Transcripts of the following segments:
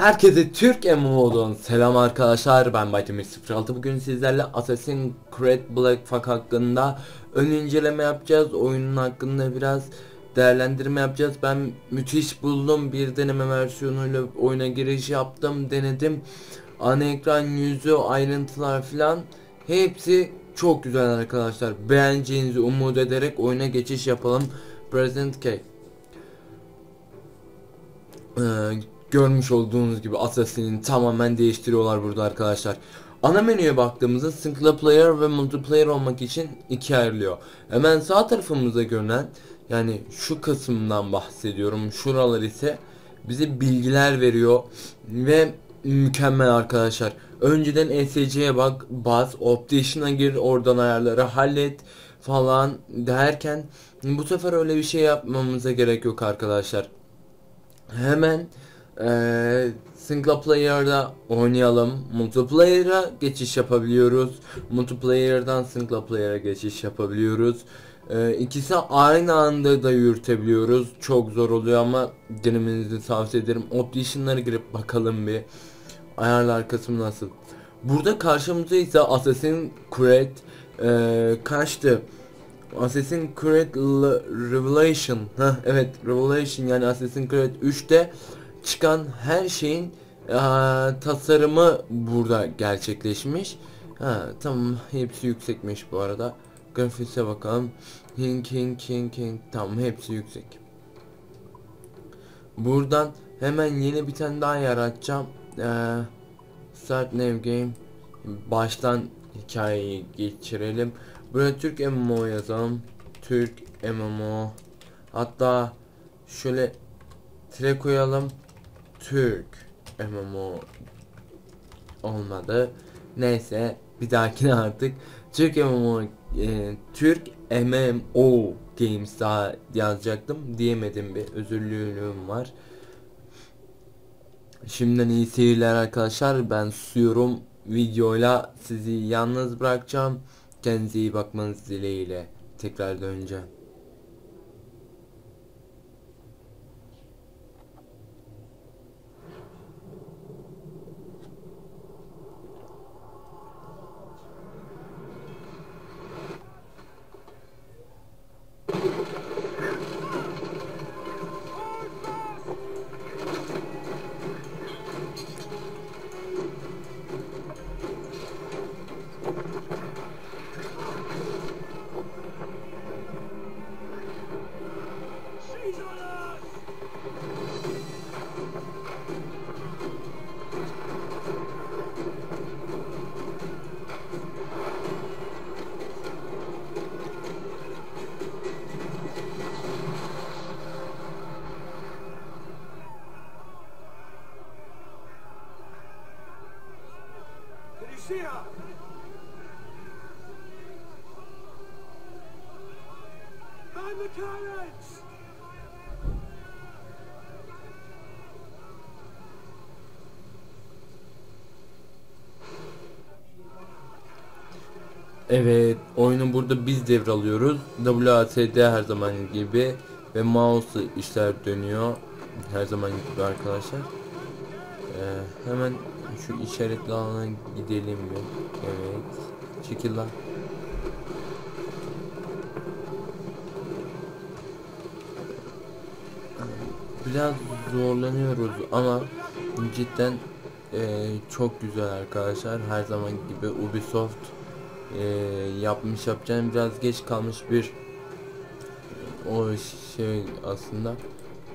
Herkese Türk MMO'dan selam arkadaşlar. Ben Baytemir 06 bugün sizlerle Assassin's Creed Black Flag hakkında ön inceleme yapacağız. Oyunun hakkında biraz değerlendirme yapacağız. Ben müthiş buldum. Bir deneme versiyonuyla oyuna giriş yaptım denedim. Ana ekran yüzü ayrıntılar filan hepsi çok güzel arkadaşlar. Beğeneceğinizi umut ederek oyuna geçiş yapalım. Present Cake ee, görmüş olduğunuz gibi Assassin'i tamamen değiştiriyorlar burada arkadaşlar. Ana menüye baktığımızda single player ve multiplayer olmak için iki ayrılıyor. Hemen sağ tarafımızda görünen yani şu kısımdan bahsediyorum. Şuralar ise bize bilgiler veriyor ve mükemmel arkadaşlar. Önceden ESC'ye bak, bas, optician'a gir, oradan ayarları hallet falan derken bu sefer öyle bir şey yapmamıza gerek yok arkadaşlar. Hemen ee, single player'da oynayalım. Multiplayer'a geçiş yapabiliyoruz. Multiplayer'dan single player'a geçiş yapabiliyoruz. Ee, ikisi aynı anda da yürütebiliyoruz. Çok zor oluyor ama denemenizi tavsiye ederim. Optician'lara girip bakalım bir. Ayarlar kısmı nasıl. Burada karşımıza ise Assassin's Creed e, kaçtı? Assassin's Creed Revelation. Heh, evet Revelation yani Assassin's Creed 3'te çıkan her şeyin e, tasarımı burada gerçekleşmiş. Ha, tamam hepsi yüksekmiş bu arada. Grafise bakalım. Hing hing hing hing tamam hepsi yüksek. Buradan hemen yeni bir tane daha yaratacağım. Ee, start new game. Baştan hikayeyi geçirelim. Buraya Türk MMO yazalım. Türk MMO. Hatta şöyle tire koyalım. Türk MMO olmadı. Neyse bir dahakine artık Türk MMO e, Türk MMO Games daha yazacaktım diyemedim bir özürlülüğüm var. Şimdiden iyi seyirler arkadaşlar ben susuyorum videoyla sizi yalnız bırakacağım kendinize iyi bakmanız dileğiyle tekrar döneceğim. Evet, oyunu burada biz devralıyoruz. WASD her zaman gibi ve mouse işler dönüyor. Her zaman gibi arkadaşlar. Ee, hemen şu işaretli alana gidelim mi? Evet. Çekil lan. Biraz zorlanıyoruz ama cidden e, çok güzel arkadaşlar. Her zaman gibi Ubisoft e, yapmış yapacağım biraz geç kalmış bir o şey aslında.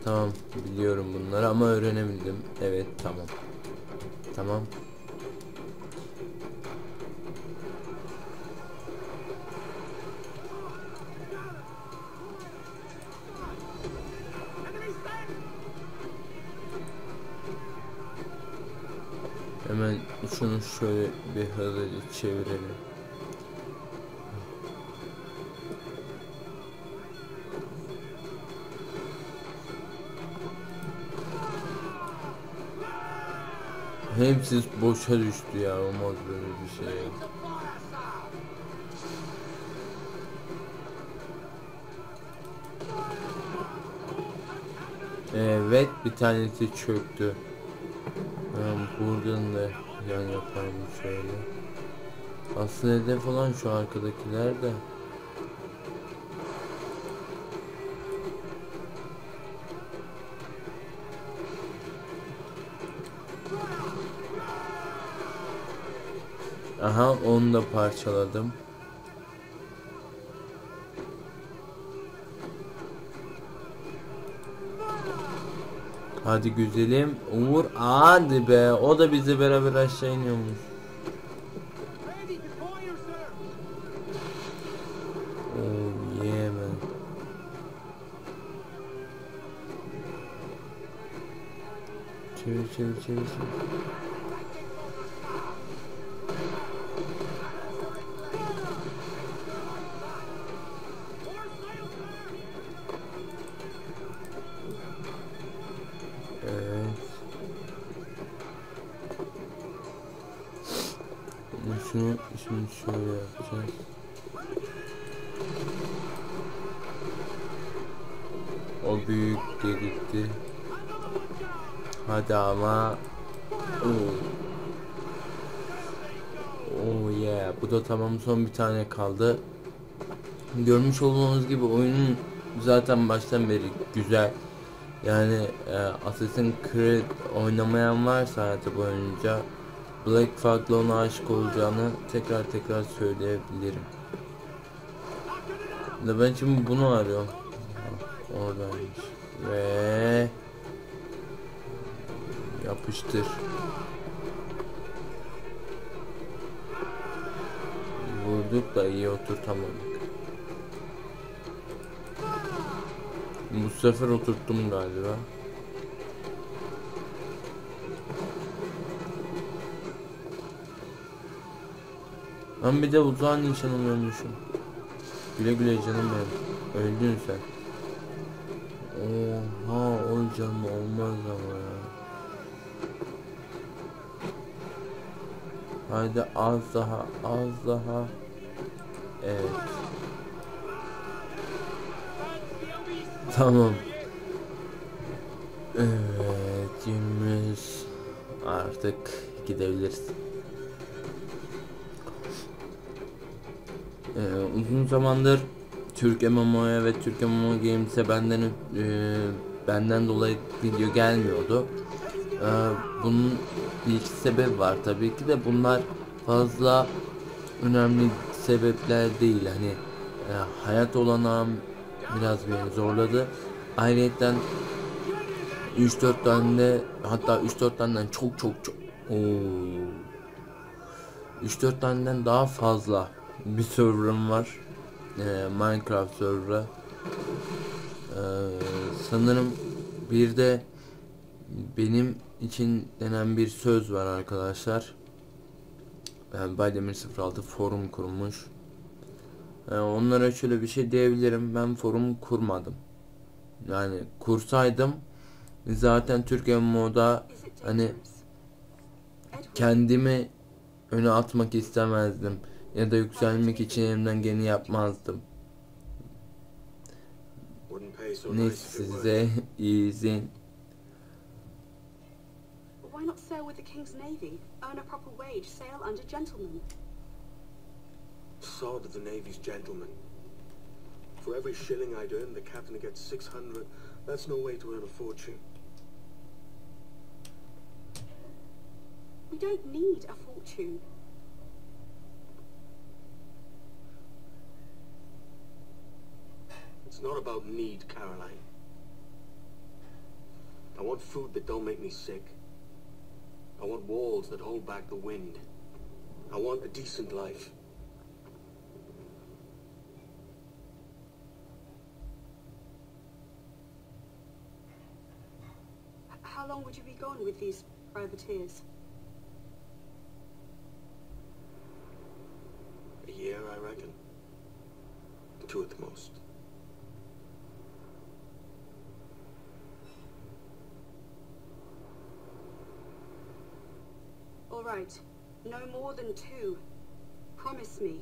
Tamam biliyorum bunları ama öğrenebildim. Evet tamam. Tamam. Hemen şunu şöyle bir hızlıca çevirelim. Hepsi boşa düştü ya olmaz böyle bir şey. Evet bir tanesi çöktü. Tamam buradan da yan yaparım şöyle. Aslında hedef olan şu arkadakiler de. Aha onu da parçaladım. Hadi güzelim. Uğur hadi be. O da bizi beraber aşağı iniyormuş. Oh yeah man. Çevir çevir çevir çevir. Şimdi şöyle yapacağız. O büyük de gitti. Hadi ama. Oo. Oh yeah. Bu da tamam son bir tane kaldı. Görmüş olduğunuz gibi oyunun zaten baştan beri güzel. Yani e, Assassin's Creed oynamayan varsa hayatı boyunca Black Flag'la ona aşık olacağını tekrar tekrar söyleyebilirim. Da ben şimdi bunu arıyorum. Oradaymış. Ve yapıştır. Vurduk da iyi oturtamadık. Bu sefer oturttum galiba. Ben bir de uzağa nişan alıyormuşum. Güle güle canım benim. Öldün sen. Oha o canım olmaz ama ya. Haydi az daha az daha. Evet. Tamam. Evet Yunus artık gidebiliriz. Uzun zamandır Türk MMO'ya ve Türk MMO Games'e benden e, benden dolayı video gelmiyordu. Ee, bunun bir iki sebebi var tabii ki de bunlar fazla önemli sebepler değil hani e, hayat olanağım biraz beni zorladı. Ayrıyeten 3-4 tane de hatta 3-4 taneden çok çok çok Oo. 3-4 taneden daha fazla bir server'ım var. Ee, Minecraft server'ı. Ee, sanırım bir de benim için denen bir söz var arkadaşlar. Yani Baydemir 06 forum kurmuş. Ee, onlara şöyle bir şey diyebilirim. Ben forum kurmadım. Yani kursaydım zaten Türkiye moda hani kendimi öne atmak istemezdim ya da yükselmek için elimden geleni yapmazdım. Wouldn't pay so Neyse nice size iyi izin. Why not sail with the King's Navy? Earn a proper wage, sail under gentlemen. Sod of the Navy's gentlemen. For every shilling I'd earn, the captain gets 600. That's no way to earn a fortune. We don't need a fortune. It's not about need, Caroline. I want food that don't make me sick. I want walls that hold back the wind. I want a decent life. How long would you be gone with these privateers? A year, I reckon. Two at the most. Right, no more than two. Promise me.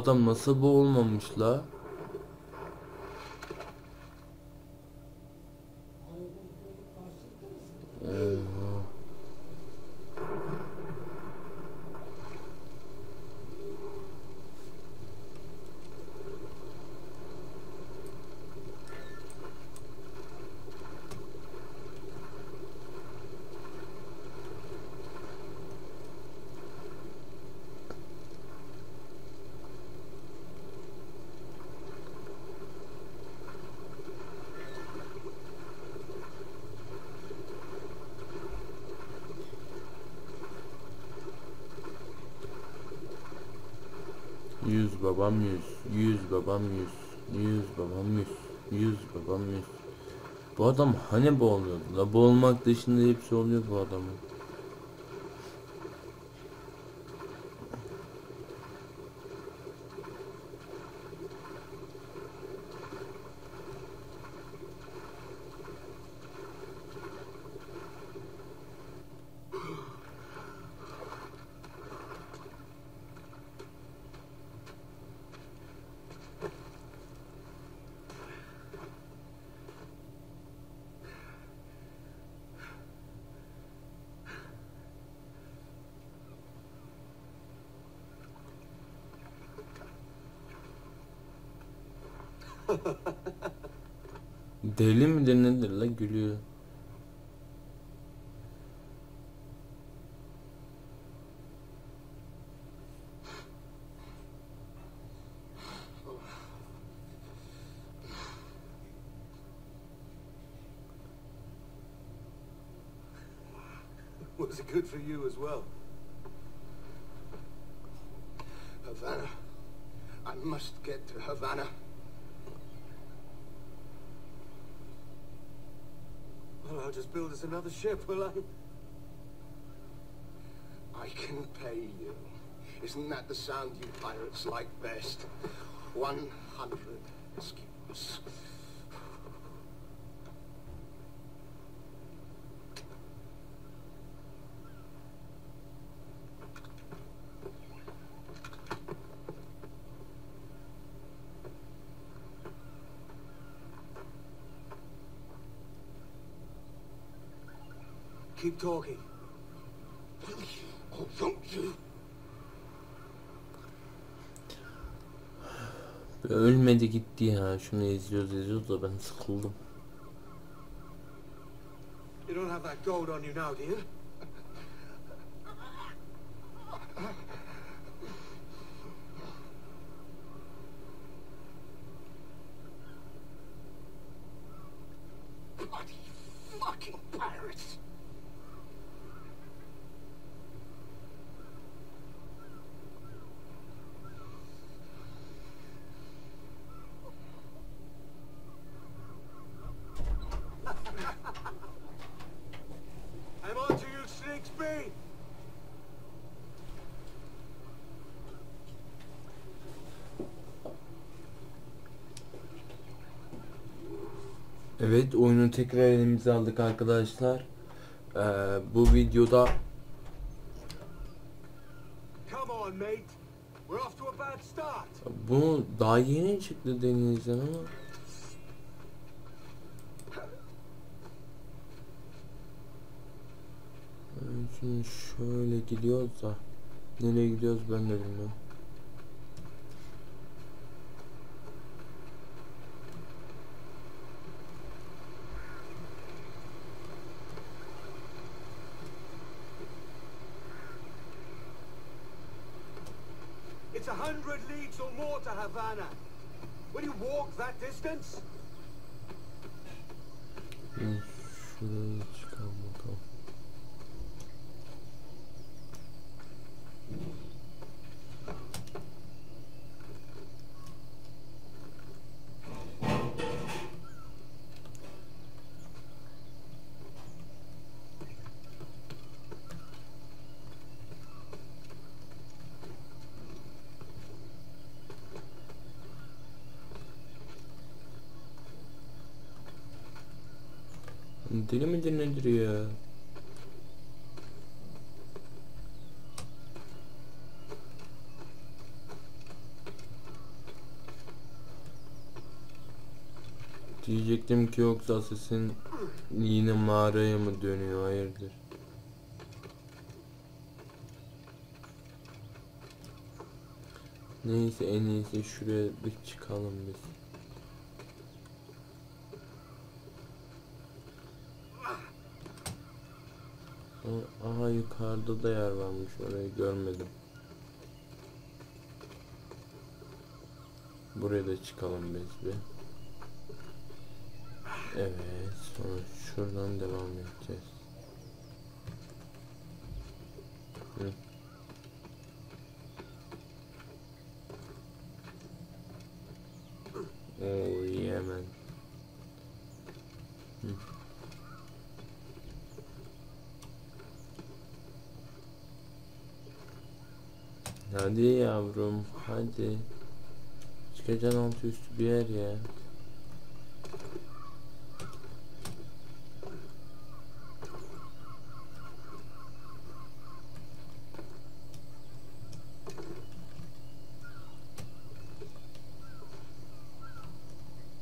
Adam nasıl boğulmamış la? babam 100 100 babam 100 100 babam 100 100 babam 100 Bu adam hani boğuluyordu? La boğulmak dışında hepsi oluyor bu adamın. Deli midir nedir la gülüyor. Was it good for you as well? Havana. I must get to Havana. Build us another ship, will I? I can pay you. Isn't that the sound you pirates like best? One hundred skewers. Keep talking. Oh, don't you? Ölmedi gitti ya. Şunu izliyoruz izliyoruz da ben sıkıldım. You don't have that gold on you now, do you? Evet oyunu tekrar elimize aldık arkadaşlar. Ee, bu videoda bu daha yeni çıktı denizden ama Şimdi şöyle gidiyoruz da nereye gidiyoruz ben de bilmiyorum. A hundred leagues or more to Havana. Will you walk that distance? Deli midir nedir? Diyecektim ki yoksa sesin yine mağaraya mı dönüyor hayırdır? Neyse en iyisi şuraya bir çıkalım biz. Aha yukarıda da yer varmış orayı görmedim. Buraya da çıkalım biz bir. Evet sonra şuradan devam edeceğiz. Hı. Oo iyi hemen. Hı. Hadi yavrum hadi. Çıkacaksın altı üstü bir yer ya.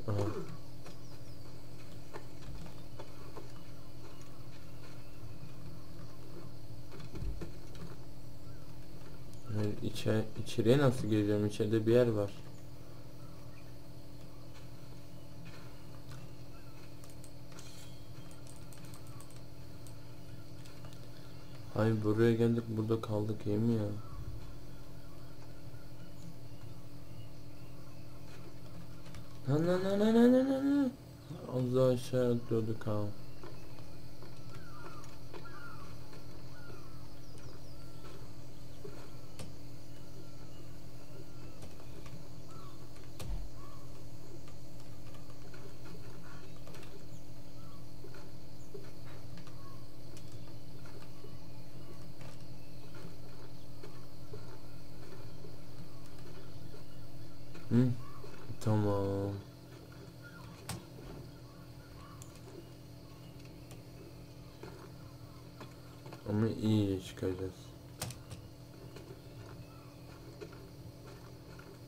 Aha. Hayır, içe, içeriye nasıl gireceğim? İçeride bir yer var. Hayır buraya geldik burada kaldık iyi mi ya? Na na na na na na na. Az daha aşağı atlıyorduk ha. Hı, tamam. Ama iyi çıkacağız.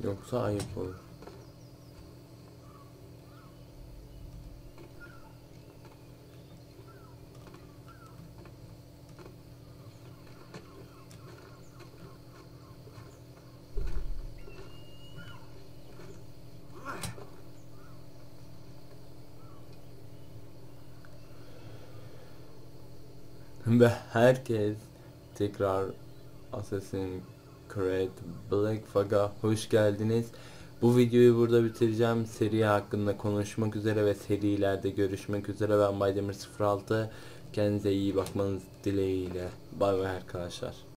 Yoksa ayıp olur. Herkes tekrar Assassin's Creed Black Flag'a hoş geldiniz. Bu videoyu burada bitireceğim. Seri hakkında konuşmak üzere ve serilerde görüşmek üzere. Ben Baydemir 06. Kendinize iyi bakmanız dileğiyle. Bay bay arkadaşlar.